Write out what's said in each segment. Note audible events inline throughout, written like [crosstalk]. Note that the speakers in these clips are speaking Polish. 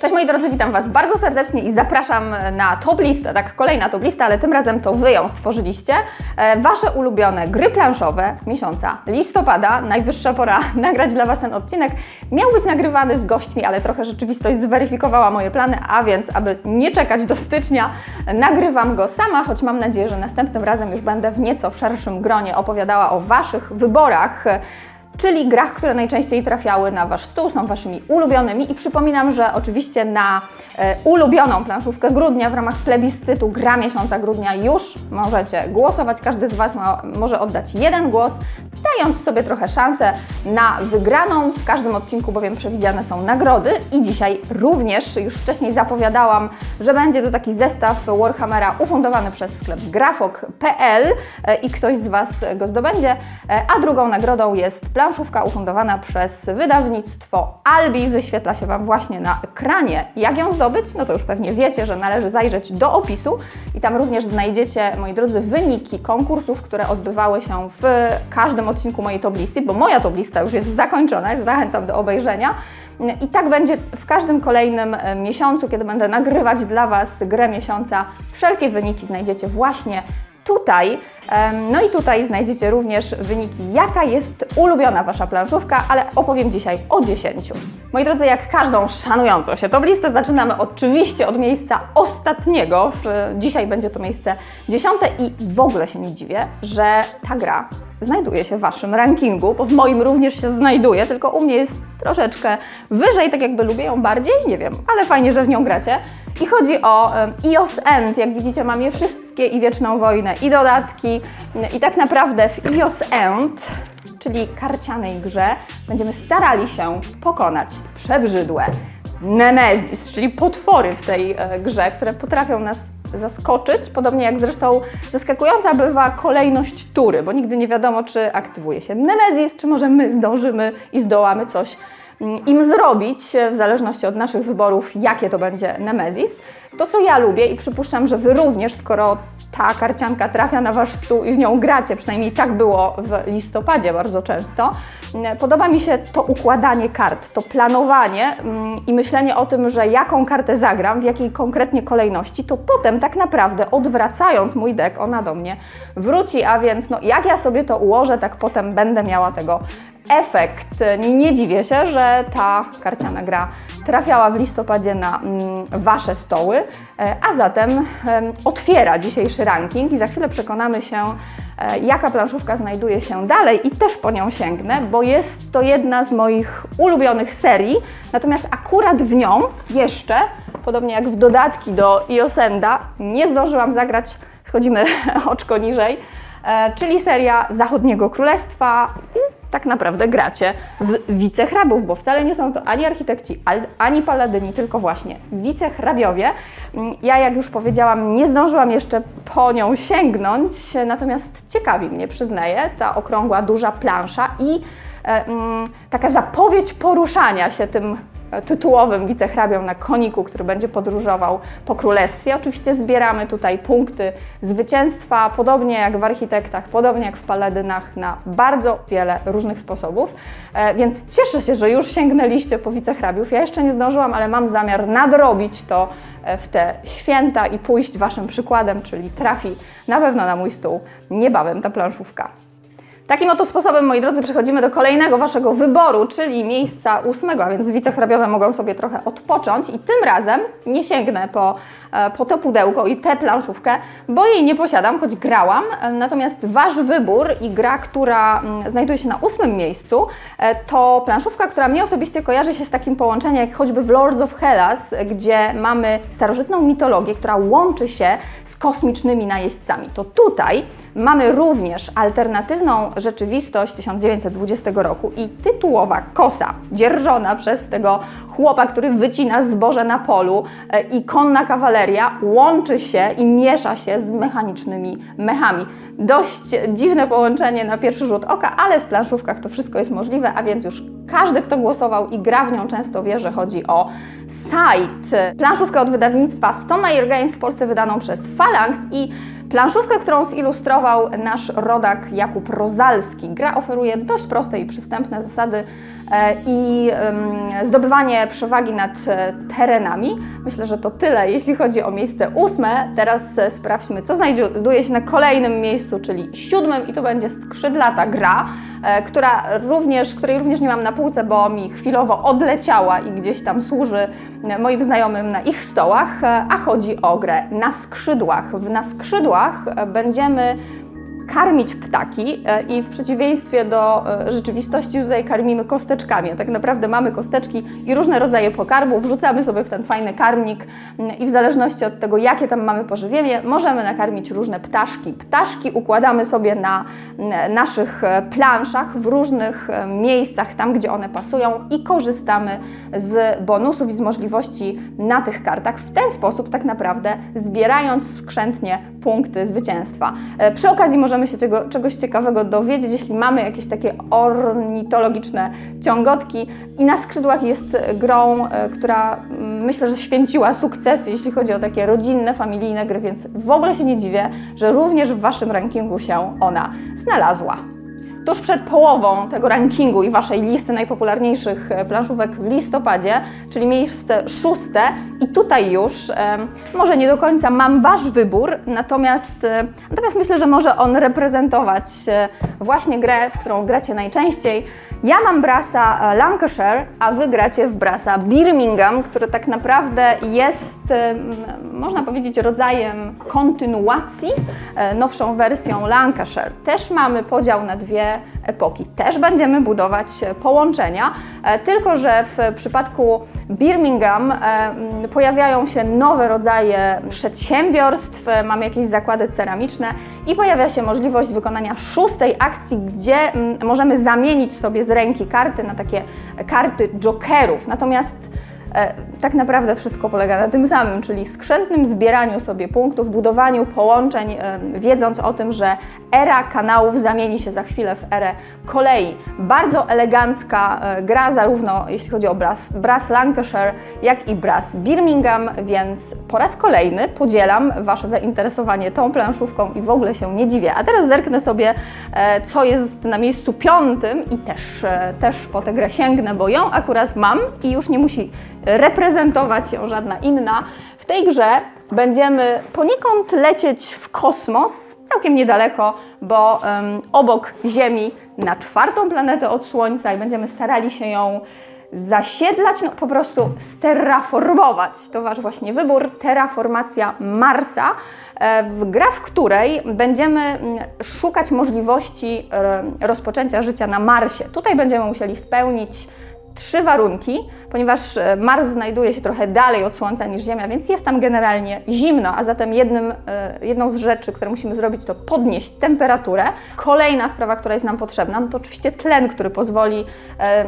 Cześć moi drodzy, witam Was bardzo serdecznie i zapraszam na top listę, tak kolejna top lista, ale tym razem to Wy ją stworzyliście. E, Wasze ulubione gry planszowe miesiąca listopada, najwyższa pora [laughs] nagrać dla Was ten odcinek. Miał być nagrywany z gośćmi, ale trochę rzeczywistość zweryfikowała moje plany, a więc aby nie czekać do stycznia, nagrywam go sama, choć mam nadzieję, że następnym razem już będę w nieco szerszym gronie opowiadała o Waszych wyborach czyli grach, które najczęściej trafiały na Wasz stół, są Waszymi ulubionymi i przypominam, że oczywiście na e, ulubioną planszówkę grudnia w ramach plebiscytu Gra Miesiąca Grudnia już możecie głosować. Każdy z Was ma, może oddać jeden głos, dając sobie trochę szansę na wygraną. W każdym odcinku bowiem przewidziane są nagrody i dzisiaj również, już wcześniej zapowiadałam, że będzie to taki zestaw Warhammera ufundowany przez sklep grafok.pl e, i ktoś z Was go zdobędzie, E, a drugą nagrodą jest ufundowana przez wydawnictwo Albi. Wyświetla się Wam właśnie na ekranie. Jak ją zdobyć? No to już pewnie wiecie, że należy zajrzeć do opisu i tam również znajdziecie, moi drodzy, wyniki konkursów, które odbywały się w każdym odcinku mojej top listy, bo moja top lista już jest zakończona, zachęcam do obejrzenia. I tak będzie w każdym kolejnym e, miesiącu, kiedy będę nagrywać dla Was grę miesiąca. Wszelkie wyniki znajdziecie właśnie tutaj. No i tutaj znajdziecie również wyniki, jaka jest ulubiona Wasza planszówka, ale opowiem dzisiaj o 10. Moi drodzy, jak każdą szanującą się top listę, zaczynamy oczywiście od miejsca ostatniego. Dzisiaj będzie to miejsce dziesiąte i w ogóle się nie dziwię, że ta gra znajduje się w Waszym rankingu, bo w moim również się znajduje, tylko u mnie jest troszeczkę wyżej, tak jakby lubię ją bardziej, nie wiem, ale fajnie, że w nią gracie. I chodzi o EOS End, jak widzicie mam je wszystkie i Wieczną Wojnę i dodatki i tak naprawdę w EOS End, czyli karcianej grze, będziemy starali się pokonać przebrzydłe Nemezis, czyli potwory w tej e, grze, które potrafią nas zaskoczyć, podobnie jak zresztą zaskakująca bywa kolejność tury, bo nigdy nie wiadomo, czy aktywuje się Nemezis, czy może my zdążymy i zdołamy coś mm, im zrobić, e, w zależności od naszych wyborów, jakie to będzie Nemezis. To, co ja lubię i przypuszczam, że Wy również, skoro ta karcianka trafia na Wasz stół i w nią gracie, przynajmniej tak było w listopadzie bardzo często, mm, podoba mi się to układanie kart, to planowanie mm, i myślenie o tym, że jaką kartę zagram, w jakiej konkretnie kolejności, to potem tak naprawdę odwracając mój dek, ona do mnie wróci, a więc no, jak ja sobie to ułożę, tak potem będę miała tego efekt. Nie dziwię się, że ta karciana gra trafiała w listopadzie na mm, Wasze stoły, e, a zatem em, otwiera dzisiejszy ranking i za chwilę przekonamy się, e, jaka planszówka znajduje się dalej i też po nią sięgnę, bo jest to jedna z moich ulubionych serii, natomiast akurat w nią jeszcze, podobnie jak w dodatki do Iosenda, nie zdążyłam zagrać, schodzimy [laughs] oczko niżej, e, czyli seria Zachodniego Królestwa tak naprawdę gracie w wicehrabów, bo wcale nie są to ani architekci, ani paladyni, tylko właśnie wicehrabiowie. Mm, Ja, jak już powiedziałam, nie zdążyłam jeszcze po nią sięgnąć, natomiast ciekawi mnie, przyznaję, ta okrągła, duża plansza i e, mm, taka zapowiedź poruszania się tym tytułowym wicehrabią na koniku, który będzie podróżował po królestwie. Oczywiście zbieramy tutaj punkty zwycięstwa, podobnie jak w architektach, podobnie jak w paladynach, na bardzo wiele różnych sposobów. E, Więc cieszę się, że już sięgnęliście po wicehrabiów. Ja jeszcze nie zdążyłam, ale mam zamiar nadrobić to e, w te święta i pójść Waszym przykładem, czyli trafi na pewno na mój stół niebawem ta planszówka. Takim oto sposobem, moi drodzy, przechodzimy do kolejnego Waszego wyboru, czyli miejsca ósmego, a więc wicehrabiowie mogą sobie trochę odpocząć i tym razem nie sięgnę po, po to pudełko i tę planszówkę, bo jej nie posiadam, choć grałam. E, Natomiast Wasz wybór i gra, która mm, znajduje się na ósmym miejscu, e, to planszówka, która mnie osobiście kojarzy się z takim połączeniem jak choćby w Lords of Hellas, gdzie mamy starożytną mitologię, która łączy się z kosmicznymi najeźdźcami. To tutaj Mamy również alternatywną rzeczywistość 1920 roku i tytułowa kosa dzierżona przez tego chłopa, który wycina zboże na polu e, i konna kawaleria łączy się i miesza się z mechanicznymi mechami. Dość dziwne połączenie na pierwszy rzut oka, ale w planszówkach to wszystko jest możliwe, a więc już każdy, kto głosował i gra w nią często wie, że chodzi o Sight. Planszówkę od wydawnictwa Stonemeyer Games w Polsce wydaną przez Phalanx i Planszówkę, którą zilustrował nasz rodak Jakub Rozalski. Gra oferuje dość proste i przystępne zasady i em, zdobywanie przewagi nad e, terenami. Myślę, że to tyle, jeśli chodzi o miejsce ósme. Teraz e, sprawdźmy, co znajduje się na kolejnym miejscu, czyli siódmym i to będzie skrzydlata gra, e, która również, której również nie mam na półce, bo mi chwilowo odleciała i gdzieś tam służy e, moim znajomym na ich stołach, e, a chodzi o grę na skrzydłach. W na skrzydłach e, będziemy karmić ptaki e, i w przeciwieństwie do e, rzeczywistości tutaj karmimy kosteczkami. Tak naprawdę mamy kosteczki i różne rodzaje pokarmów, wrzucamy sobie w ten fajny karmnik i w zależności od tego, jakie tam mamy pożywienie, możemy nakarmić różne ptaszki. Ptaszki układamy sobie na naszych e, planszach w różnych miejscach, tam gdzie one pasują i korzystamy z bonusów i z możliwości na tych kartach w ten sposób tak naprawdę zbierając skrzętnie punkty zwycięstwa. Przy okazji możemy się czego, czegoś ciekawego dowiedzieć, jeśli mamy jakieś takie ornitologiczne ciągotki i na skrzydłach jest grą, e, która mm, myślę, że święciła sukcesy, jeśli chodzi o takie rodzinne, familijne gry, więc w ogóle się nie dziwię, że również w Waszym rankingu się ona znalazła. Tuż przed połową tego rankingu i Waszej listy najpopularniejszych e, planszówek w listopadzie, czyli miejsce szóste i tutaj już, może nie do końca mam Wasz wybór, natomiast, e, natomiast myślę, że może on reprezentować e, właśnie grę, w którą gracie najczęściej. Ja mam brasa e, Lancashire, a Wy gracie w brasa Birmingham, który tak naprawdę jest, e, można powiedzieć, rodzajem kontynuacji, e, nowszą wersją Lancashire. Też mamy podział na dwie epoki. Też będziemy budować e, połączenia, e, tylko że w przypadku Birmingham e, pojawiają się nowe rodzaje przedsiębiorstw, mamy jakieś zakłady ceramiczne i pojawia się możliwość wykonania szóstej akcji, gdzie możemy zamienić sobie z ręki karty na takie karty jokerów. Natomiast tak naprawdę wszystko polega na tym samym, czyli skrzętnym zbieraniu sobie punktów, budowaniu połączeń, e, wiedząc o tym, że era kanałów zamieni się za chwilę w erę kolei. Bardzo elegancka e, gra, zarówno jeśli chodzi o Brass, Brass Lancashire, jak i Brass Birmingham, więc po raz kolejny podzielam Wasze zainteresowanie tą planszówką i w ogóle się nie dziwię. A teraz zerknę sobie, e, co jest na miejscu piątym i też, e, też po tę grę sięgnę, bo ją akurat mam i już nie musi reprezentować ją żadna inna. W tej grze będziemy poniekąd lecieć w kosmos, całkiem niedaleko, bo em, obok Ziemi na czwartą planetę od Słońca i będziemy starali się ją zasiedlać, no po prostu sterraformować. To Wasz właśnie wybór, terraformacja Marsa. E, gra, w której będziemy mm, szukać możliwości e, rozpoczęcia życia na Marsie. Tutaj będziemy musieli spełnić trzy warunki, ponieważ e, Mars znajduje się trochę dalej od Słońca niż Ziemia, więc jest tam generalnie zimno, a zatem jednym, e, jedną z rzeczy, które musimy zrobić, to podnieść temperaturę. Kolejna sprawa, która jest nam potrzebna, no to oczywiście tlen, który pozwoli e,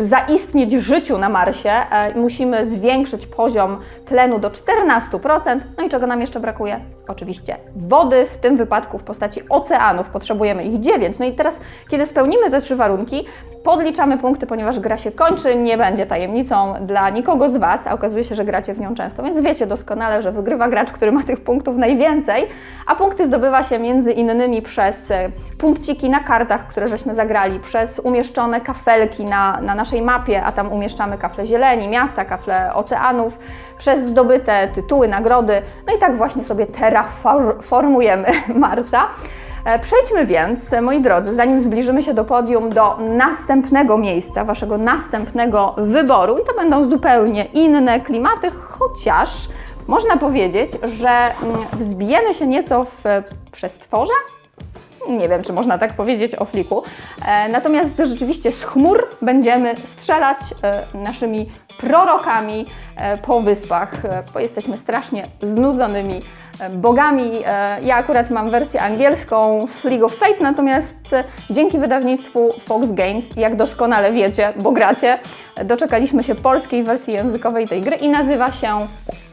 zaistnieć życiu na Marsie. Musimy zwiększyć poziom tlenu do 14%. No i czego nam jeszcze brakuje? Oczywiście wody, w tym wypadku w postaci oceanów. Potrzebujemy ich 9. No i teraz, kiedy spełnimy te trzy warunki, podliczamy punkty, ponieważ gra się kończy, nie będzie tajemnicą dla nikogo z Was, a okazuje się, że gracie w nią często, więc wiecie doskonale, że wygrywa gracz, który ma tych punktów najwięcej, a punkty zdobywa się między innymi przez e, punkciki na kartach, które żeśmy zagrali, przez umieszczone kafelki na, na naszej mapie, a tam umieszczamy kafle zieleni, miasta, kafle oceanów, przez zdobyte tytuły, nagrody, no i tak właśnie sobie terraformujemy [laughs] Marsa. E, Przejdźmy więc, e, moi drodzy, zanim zbliżymy się do podium, do następnego miejsca, waszego następnego wyboru, i to będą zupełnie inne klimaty, chociaż można powiedzieć, że mm, wzbijemy się nieco w e, przestworze. Nie wiem, czy można tak powiedzieć o fliku. Natomiast rzeczywiście z chmur będziemy strzelać naszymi prorokami po wyspach, bo jesteśmy strasznie znudzonymi bogami. E, ja akurat mam wersję angielską w League of Fate, natomiast e, dzięki wydawnictwu Fox Games, jak doskonale wiecie, bo gracie, e, doczekaliśmy się polskiej wersji językowej tej gry i nazywa się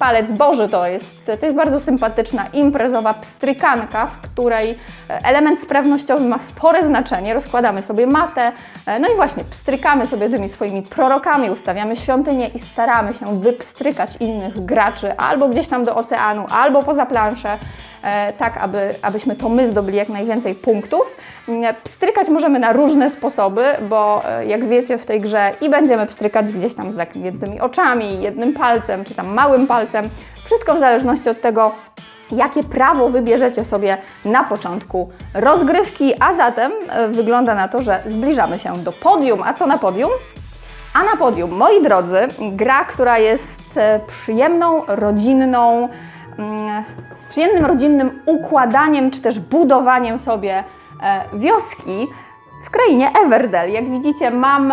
Palec Boży to jest, to jest bardzo sympatyczna imprezowa pstrykanka, w której e, element sprawnościowy ma spore znaczenie. Rozkładamy sobie matę, e, no i właśnie pstrykamy sobie tymi swoimi prorokami, ustawiamy świątynię i staramy się wypstrykać innych graczy albo gdzieś tam do oceanu, albo poza planszę. e, tak aby, abyśmy to my zdobyli jak najwięcej punktów. Mm, Pstrykać możemy na różne sposoby, bo e, jak wiecie w tej grze i będziemy pstrykać gdzieś tam z zamkniętymi oczami, jednym palcem czy tam małym palcem. Wszystko w zależności od tego, jakie prawo wybierzecie sobie na początku rozgrywki, a zatem e, wygląda na to, że zbliżamy się do podium. A co na podium? A na podium, moi drodzy, gra, która jest przyjemną, rodzinną, przyjemnym rodzinnym układaniem czy też budowaniem sobie e, wioski w krainie Everdell. Jak widzicie, mam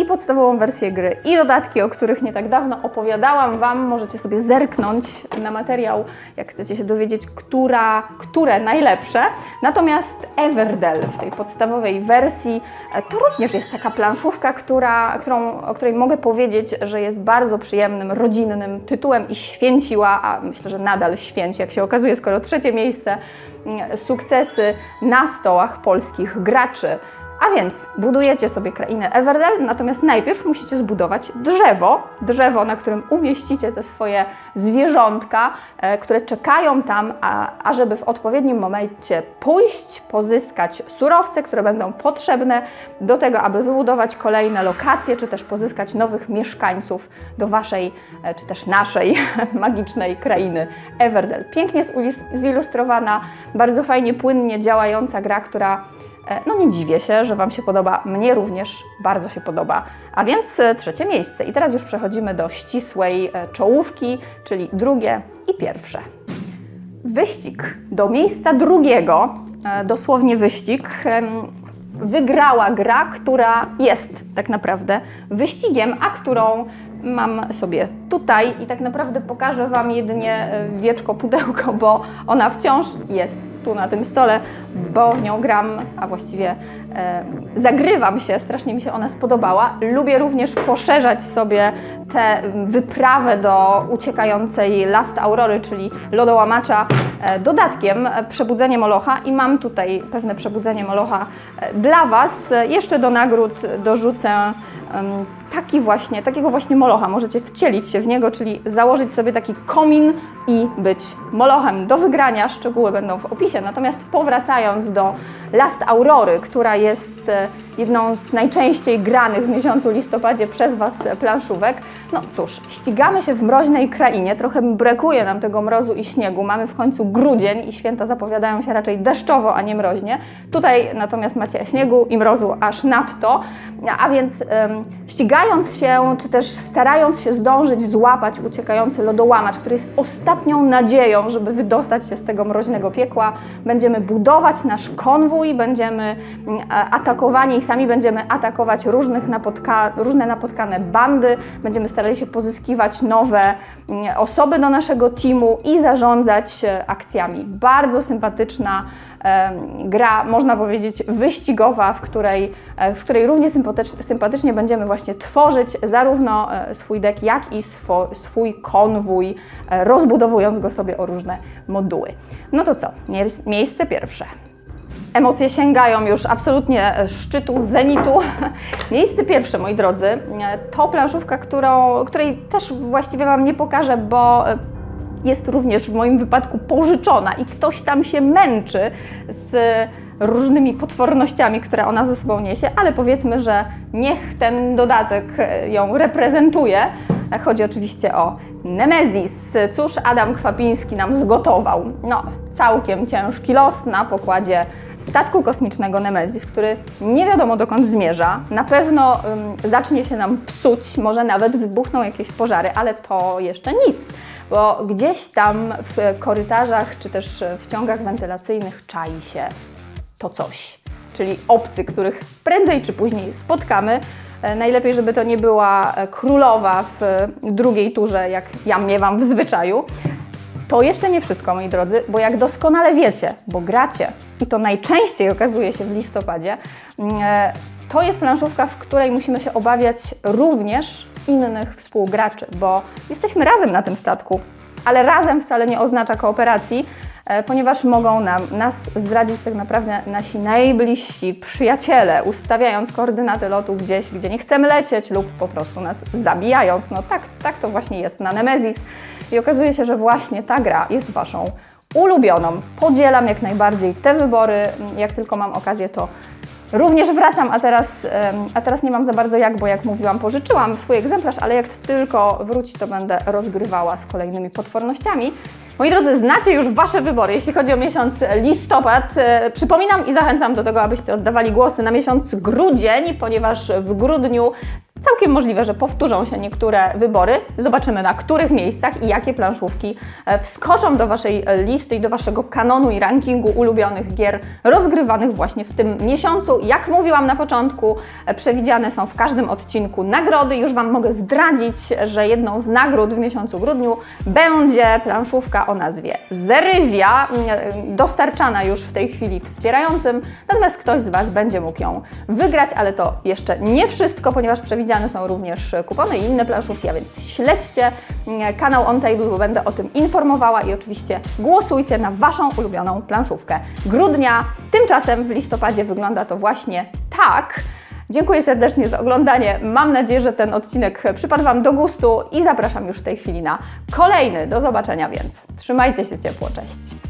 i podstawową wersję gry, i dodatki, o których nie tak dawno opowiadałam Wam. Możecie sobie zerknąć na materiał, jak chcecie się dowiedzieć, która, które najlepsze. Natomiast Everdell w tej podstawowej wersji e, to również jest taka planszówka, która, którą, o której mogę powiedzieć, że jest bardzo przyjemnym, rodzinnym tytułem i święciła, a myślę, że nadal święci, jak się okazuje, skoro trzecie miejsce, mm, sukcesy na stołach polskich graczy. A więc budujecie sobie krainę Everdell, natomiast najpierw musicie zbudować drzewo, drzewo, na którym umieścicie te swoje zwierzątka, e, które czekają tam, a, ażeby w odpowiednim momencie pójść, pozyskać surowce, które będą potrzebne do tego, aby wybudować kolejne lokacje, czy też pozyskać nowych mieszkańców do waszej, e, czy też naszej [laughs] magicznej krainy Everdell. Pięknie zilustrowana, bardzo fajnie, płynnie działająca gra, która No nie dziwię się, że Wam się podoba, mnie również bardzo się podoba. A więc e, trzecie miejsce. I teraz już przechodzimy do ścisłej e, czołówki, czyli drugie i pierwsze. Wyścig do miejsca drugiego, e, dosłownie wyścig, wygrała gra, która jest tak naprawdę wyścigiem, a którą mam sobie tutaj i tak naprawdę pokażę Wam jedynie e, wieczko pudełko, bo ona wciąż jest tu na tym stole, bo w nią gram, a właściwie e, zagrywam się, strasznie mi się ona spodobała. Lubię również poszerzać sobie tę wyprawę do uciekającej Last Aurory, czyli lodołamacza, e, dodatkiem e, Przebudzenie Molocha i mam tutaj pewne Przebudzenie Molocha e, dla Was. E, Jeszcze do nagród dorzucę em, taki właśnie, takiego właśnie molocha. Możecie wcielić się w niego, czyli założyć sobie taki komin i być molochem. Do wygrania szczegóły będą w opisie. Natomiast powracając do Last Aurory, która jest e, jedną z najczęściej granych w miesiącu listopadzie przez Was e, planszówek, no cóż, ścigamy się w mroźnej krainie. Trochę brakuje nam tego mrozu i śniegu. Mamy w końcu grudzień i święta zapowiadają się raczej deszczowo, a nie mroźnie. Tutaj natomiast macie śniegu i mrozu aż nadto. A więc em, ścigając się, czy też starając się zdążyć złapać uciekający lodołamacz, który jest ostatnią nadzieją, żeby wydostać się z tego mroźnego piekła, będziemy budować nasz konwój, będziemy mm, atakowani i sami będziemy atakować różnych napotka, różne napotkane bandy, będziemy starali się pozyskiwać nowe osoby do naszego teamu i zarządzać e, akcjami. Bardzo sympatyczna em, gra, można powiedzieć, wyścigowa, w której, e, w której równie sympatycz, sympatycznie będziemy właśnie tworzyć zarówno e, swój deck, jak i swój konwój, e, rozbudowując go sobie o różne moduły. No to co? Mie- Miejsce pierwsze. Emocje sięgają już absolutnie e, szczytu, zenitu. [laughs] Miejsce pierwsze, moi drodzy, e, to planszówka, którą, której też właściwie Wam nie pokażę, bo e, jest również w moim wypadku pożyczona i ktoś tam się męczy z różnymi potwornościami, które ona ze sobą niesie, ale powiedzmy, że niech ten dodatek ją reprezentuje. Chodzi oczywiście o Nemezis. Cóż Adam Kwapiński nam zgotował? No, całkiem ciężki los na pokładzie statku kosmicznego Nemezis, który nie wiadomo dokąd zmierza. Na pewno ym, zacznie się nam psuć, może nawet wybuchną jakieś pożary, ale to jeszcze nic, bo gdzieś tam w korytarzach czy też w ciągach wentylacyjnych czai się to coś, czyli obcy, których prędzej czy później spotkamy. E, Najlepiej, żeby to nie była e, królowa w e, drugiej turze, jak ja miewam w zwyczaju. To jeszcze nie wszystko, moi drodzy, bo jak doskonale wiecie, bo gracie i to najczęściej okazuje się w listopadzie, mm, to jest planszówka, w której musimy się obawiać również innych współgraczy, bo jesteśmy razem na tym statku, ale razem wcale nie oznacza kooperacji, ponieważ mogą nam, nas zdradzić tak naprawdę nasi najbliżsi przyjaciele, ustawiając koordynaty lotu gdzieś, gdzie nie chcemy lecieć lub po prostu nas zabijając. No tak, tak to właśnie jest na Nemezis i okazuje się, że właśnie ta gra jest Waszą ulubioną. Podzielam jak najbardziej te wybory. Jak tylko mam okazję, to również wracam, a teraz, a teraz nie mam za bardzo jak, bo jak mówiłam, pożyczyłam swój egzemplarz, ale jak tylko wróci, to będę rozgrywała z kolejnymi potwornościami. Moi drodzy, znacie już Wasze wybory, jeśli chodzi o miesiąc listopad. E, Przypominam i zachęcam do tego, abyście oddawali głosy na miesiąc grudzień, ponieważ w grudniu całkiem możliwe, że powtórzą się niektóre wybory. Zobaczymy, na których miejscach i jakie planszówki e, wskoczą do Waszej e, listy i do Waszego kanonu i rankingu ulubionych gier rozgrywanych właśnie w tym miesiącu. Jak mówiłam na początku, e, przewidziane są w każdym odcinku nagrody. Już Wam mogę zdradzić, że jedną z nagród w miesiącu grudniu będzie planszówka o nazwie Zerywia, mm, dostarczana już w tej chwili wspierającym. Natomiast ktoś z Was będzie mógł ją wygrać, ale to jeszcze nie wszystko, ponieważ przewidziane są również kupony i inne planszówki, a więc śledźcie kanał On Table, bo będę o tym informowała i oczywiście głosujcie na Waszą ulubioną planszówkę grudnia. Tymczasem w listopadzie wygląda to właśnie tak. Dziękuję serdecznie za oglądanie. Mam nadzieję, że ten odcinek przypadł Wam do gustu i zapraszam już w tej chwili na kolejny. Do zobaczenia więc. Trzymajcie się ciepło, cześć.